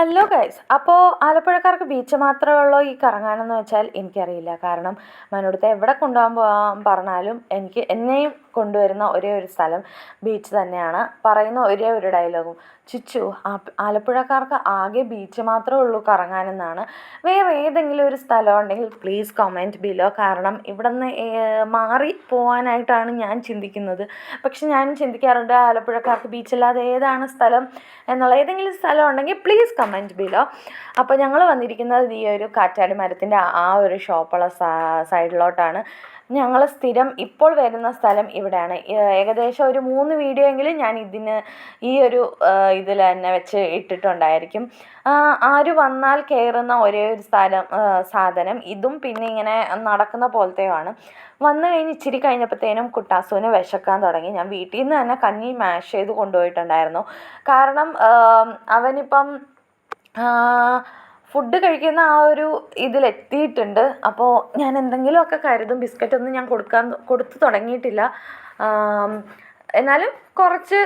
Hello guys അപ്പോൾ ആലപ്പുഴക്കാർക്ക് beach മാത്രമേ ഉള്ളൂ ഈ കറങ്ങാനെന്ന് വെച്ചാൽ എനിക്കറിയില്ല. കാരണം മനോടത്തെ എവിടെ കൊണ്ടുപോകാൻ പോകാൻ പറഞ്ഞാലും എനിക്ക് എന്നെയും കൊണ്ടുവരുന്ന ഒരേ ഒരു സ്ഥലം ബീച്ച് തന്നെയാണ്. പറയുന്ന ഒരേ ഒരു ഡയലോഗും ചിച്ചു ആലപ്പുഴക്കാർക്ക് ആകെ ബീച്ച് മാത്രമേ ഉള്ളൂ കറങ്ങാനെന്നാണ്. വേറെ ഏതെങ്കിലും ഒരു സ്ഥലം ഉണ്ടെങ്കിൽ പ്ലീസ് കമന്റ് ബിലോ കാരണം ഇവിടെ നിന്ന് മാറി പോകാനായിട്ടാണ് ഞാൻ ചിന്തിക്കുന്നത്. പക്ഷെ ഞാൻ ചിന്തിക്കാറുണ്ട് ആലപ്പുഴക്കാർക്ക് ബീച്ചില്ലാതെ ഏതാണ് സ്ഥലം എന്നുള്ള ഏതെങ്കിലും സ്ഥലം ഉണ്ടെങ്കിൽ പ്ലീസ് കമന്റ് ബിലോ അപ്പോൾ ഞങ്ങൾ വന്നിരിക്കുന്നത് ഈ ഒരു കാറ്റാടി മരത്തിന്റെ ആ ഒരു ഷോപ്പുള്ള സൈഡിലോട്ടാണ്. ഞങ്ങൾ സ്ഥിരം ഇപ്പോൾ വരുന്ന സ്ഥലം ഇവിടെയാണ്. ഏകദേശം ഒരു മൂന്ന് വീഡിയോ എങ്കിലും ഞാൻ ഇതിന് ഈ ഒരു ഇതിൽ തന്നെ വെച്ച് ഇട്ടിട്ടുണ്ടായിരിക്കും. ആര് വന്നാൽ കയറുന്ന ഒരേ ഒരു സ്ഥലം സാധനം. ഇതും പിന്നെ ഇങ്ങനെ നടക്കുന്ന പോലത്തെയുമാണ്. വന്നു കഴിഞ്ഞ് ഇച്ചിരി കഴിഞ്ഞപ്പോഴത്തേനും കുട്ടാസുവിന് വിശക്കാൻ തുടങ്ങി. ഞാൻ വീട്ടിൽ നിന്ന് തന്നെ കഞ്ഞി മാഷ് ചെയ്ത് കൊണ്ടുപോയിട്ടുണ്ടായിരുന്നു. കാരണം അവനിപ്പം ഫുഡ് കഴിക്കുന്ന ആ ഒരു ഇതിലെത്തിയിട്ടുണ്ട്. അപ്പോൾ ഞാൻ എന്തെങ്കിലുമൊക്കെ കരുതും. ബിസ്ക്കറ്റൊന്നും ഞാൻ കൊടുക്കാൻ കൊടുത്ത് തുടങ്ങിയിട്ടില്ല. എന്നാലും കുറച്ച്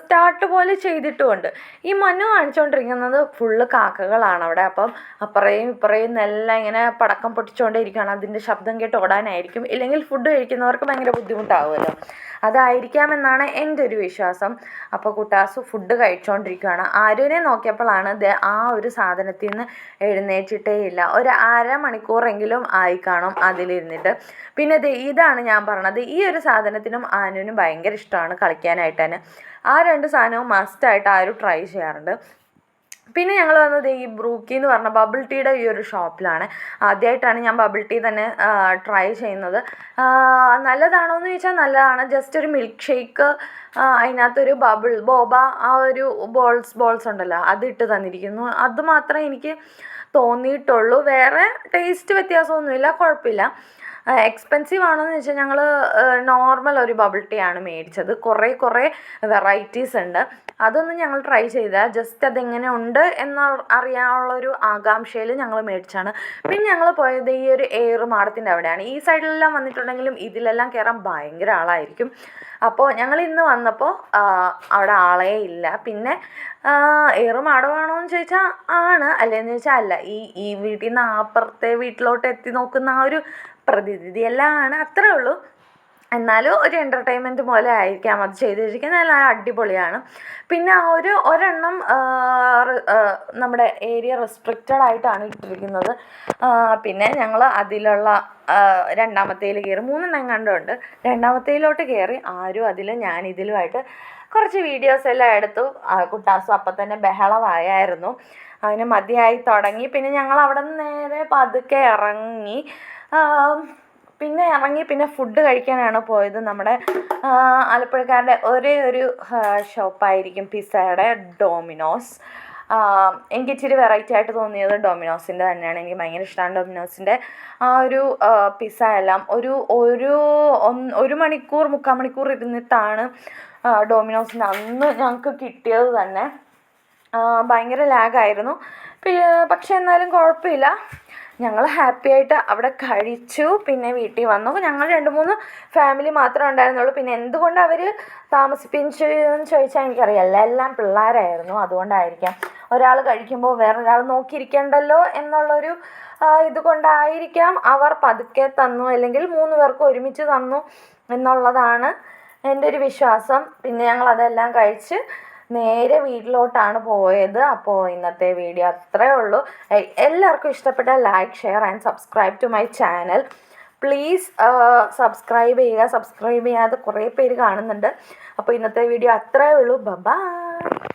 സ്റ്റാർട്ട് പോലെ ചെയ്തിട്ടുമുണ്ട്. ഈ മനു കാണിച്ചുകൊണ്ടിരിക്കുന്നത് ഫുള്ള് കാക്കകളാണ് അവിടെ. അപ്പം അപ്പുറയും ഇപ്പുറയും എല്ലാം ഇങ്ങനെ പടക്കം പൊട്ടിച്ചുകൊണ്ടേ ഇരിക്കുകയാണ് അതിന്റെ ശബ്ദം കേട്ട് ഓടാനായിരിക്കും. ഇല്ലെങ്കിൽ ഫുഡ് കഴിക്കുന്നവർക്ക് ഭയങ്കര ബുദ്ധിമുട്ടാവുമല്ലോ. അതായിരിക്കാമെന്നാണ് എന്റെ ഒരു വിശ്വാസം. അപ്പോൾ കുട്ടാസു ഫുഡ് കഴിച്ചുകൊണ്ടിരിക്കുകയാണ് ആര്യനെ നോക്കിയപ്പോഴാണ് ആ ഒരു സാധനത്തിൽ നിന്ന് എഴുന്നേറ്റിട്ടേ ഇല്ല. ഒരു അരമണിക്കൂറെങ്കിലും ആയി കാണും അതിലിരുന്നിട്ട്. പിന്നെ ഇതാണ് ഞാൻ പറഞ്ഞത്. ഈ ഒരു സാധനത്തിനും ആനുവിനും ഭയങ്കര ഇഷ്ടമാണ് കളിക്കാനായിട്ട്. തന്നെ ആ രണ്ട് സാധനവും മസ്റ്റായിട്ട് ആരും ട്രൈ ചെയ്യാറുണ്ട്. പിന്നെ ഞങ്ങൾ വന്നത് ഈ ബ്രൂക്കി എന്ന് പറഞ്ഞ ബബിൾ ടീയുടെ ഈ ഒരു ഷോപ്പിലാണ് ആദ്യമായിട്ടാണ് ഞാൻ ബബിൾ ടീ തന്നെ ട്രൈ ചെയ്യുന്നത്. നല്ലതാണോ എന്ന് ചോദിച്ചാൽ നല്ലതാണ്. ജസ്റ്റ് ഒരു മിൽക്ക് ഷേക്ക് അതിനകത്തൊരു ബബിൾ ബോബ ആ ഒരു ബോൾസ് ബോൾസ് ഉണ്ടല്ലോ അത് ഇട്ട് തന്നിരിക്കുന്നു. അത് മാത്രമേ എനിക്ക് തോന്നിയിട്ടുള്ളൂ. വേറെ ടേസ്റ്റ് വ്യത്യാസമൊന്നുമില്ല കുഴപ്പമില്ല. എക്സ്പെൻസീവ് ആണോയെന്ന് വെച്ചാൽ ഞങ്ങൾ നോർമൽ ഒരു ബബിൾ ടീ ആണ് മേടിച്ചത്. കുറേ കുറേ വെറൈറ്റീസ് ഉണ്ട്. അതൊന്നും ഞങ്ങൾ ട്രൈ ചെയ്താൽ ജസ്റ്റ് അതെങ്ങനെ ഉണ്ട് എന്ന് അറിയാനുള്ളൊരു ആകാംക്ഷയിൽ ഞങ്ങൾ മേടിച്ചാണ്. പിന്നെ ഞങ്ങൾ പോയത് ഈ ഒരു എയർ മാടത്തിന്റെ അവിടെയാണ്. ഈ സൈഡിലെല്ലാം വന്നിട്ടുണ്ടെങ്കിലും ഇതിലെല്ലാം കയറാൻ ഭയങ്കര ആളായിരിക്കും. അപ്പോൾ ഞങ്ങൾ ഇന്ന് വന്നപ്പോൾ അവിടെ ആളേ ഇല്ല. പിന്നെ ഏറ് മാടമാണോ എന്ന് ചോദിച്ചാൽ ആണ്. അല്ലേന്ന് ചോദിച്ചാൽ അല്ല. ഈ ഈ വീട്ടിൽ നിന്ന് അപ്പുറത്തെ വീട്ടിലോട്ട് എത്തി നോക്കുന്ന ആ ഒരു പ്രതിനിധിയെല്ലാം ആണ് അത്രേ ഉള്ളൂ. എന്നാലും ഒരു എന്റർടൈൻമെന്റ് പോലെ ആയിരിക്കാം അത് ചെയ്തിരിക്കുന്നത് എല്ലാം അടിപൊളിയാണ്. പിന്നെ ആ ഒരു ഒരെണ്ണം നമ്മുടെ ഏരിയ റെസ്ട്രിക്റ്റഡ് ആയിട്ടാണ് ഇട്ടിരിക്കുന്നത്. പിന്നെ ഞങ്ങൾ അതിലുള്ള രണ്ടാമത്തേൽ കയറി മൂന്നെണ്ണം കണ്ടുണ്ട്. രണ്ടാമത്തേലോട്ട് കയറി ആരും അതിൽ ഞാൻ ഇതിലുമായിട്ട് കുറച്ച് വീഡിയോസ് എല്ലാം എടുത്തു. കുട്ടാസും അപ്പം തന്നെ ബഹളമായായിരുന്നു. അതിന് മതിയായി തുടങ്ങി. പിന്നെ ഞങ്ങൾ അവിടെ നിന്ന് നേരെ പതുക്കെ ഇറങ്ങി. പിന്നെ ഇറങ്ങി പിന്നെ ഫുഡ് കഴിക്കാനാണ് പോയത് നമ്മുടെ ആലപ്പുഴക്കാരുടെ ഒരേ ഒരു ഷോപ്പായിരിക്കും പിസ്സയുടെ ഡോമിനോസ് എനിക്ക് ഇച്ചിരി വെറൈറ്റി ആയിട്ട് തോന്നിയത് ഡൊമിനോസിന്റെ തന്നെയാണ്. എനിക്ക് ഭയങ്കര ഇഷ്ടമാണ് ഡൊമിനോസിന്റെ ആ ഒരു പിസ്സ എല്ലാം. ഒരു ഒരു ഒരു മണിക്കൂർ മുക്കാൽ മണിക്കൂർ ഇരുന്നിട്ടാണ് ഡൊമിനോസിന്റെ അന്ന് ഞങ്ങൾക്ക് കിട്ടിയത് തന്നെ. ഭയങ്കര ലാഗായിരുന്നു പക്ഷേ എന്നാലും കുഴപ്പമില്ല. ഞങ്ങൾ ഹാപ്പി ആയിട്ട് അവിടെ കഴിച്ചു പിന്നെ വീട്ടിൽ വന്നു. ഞങ്ങൾ രണ്ട് മൂന്ന് ഫാമിലി മാത്രമേ ഉണ്ടായിരുന്നുള്ളൂ. പിന്നെ എന്തുകൊണ്ട് അവർ താമസിപ്പിച്ചു എന്ന് ചോദിച്ചാൽ എനിക്കറിയില്ല. എല്ലാം പിള്ളേരായിരുന്നു. അതുകൊണ്ടായിരിക്കാം. ഒരാൾ കഴിക്കുമ്പോൾ വേറൊരാൾ നോക്കിയിരിക്കണ്ടല്ലോ എന്നുള്ളൊരു ഇതുകൊണ്ടായിരിക്കാം അവർ പതുക്കെ തന്നു അല്ലെങ്കിൽ മൂന്ന് പേർക്ക് ഒരുമിച്ച് തന്നു എന്നുള്ളതാണ് എന്റെ ഒരു വിശ്വാസം. പിന്നെ ഞങ്ങൾ അതെല്ലാം കഴിച്ച് നേരെ വീട്ടിലോട്ടാണ് പോയത്. അപ്പോൾ ഇന്നത്തെ വീഡിയോ അത്രയേ ഉള്ളൂ. എല്ലാവർക്കും ഇഷ്ടപ്പെട്ട like share and subscribe to my channel please subscribe ചെയ്യുക. സബ്സ്ക്രൈബ് ചെയ്യാതെ കുറേ പേര് കാണുന്നുണ്ട്. അപ്പോൾ ഇന്നത്തെ വീഡിയോ അത്രയേ ഉള്ളൂ. ബൈ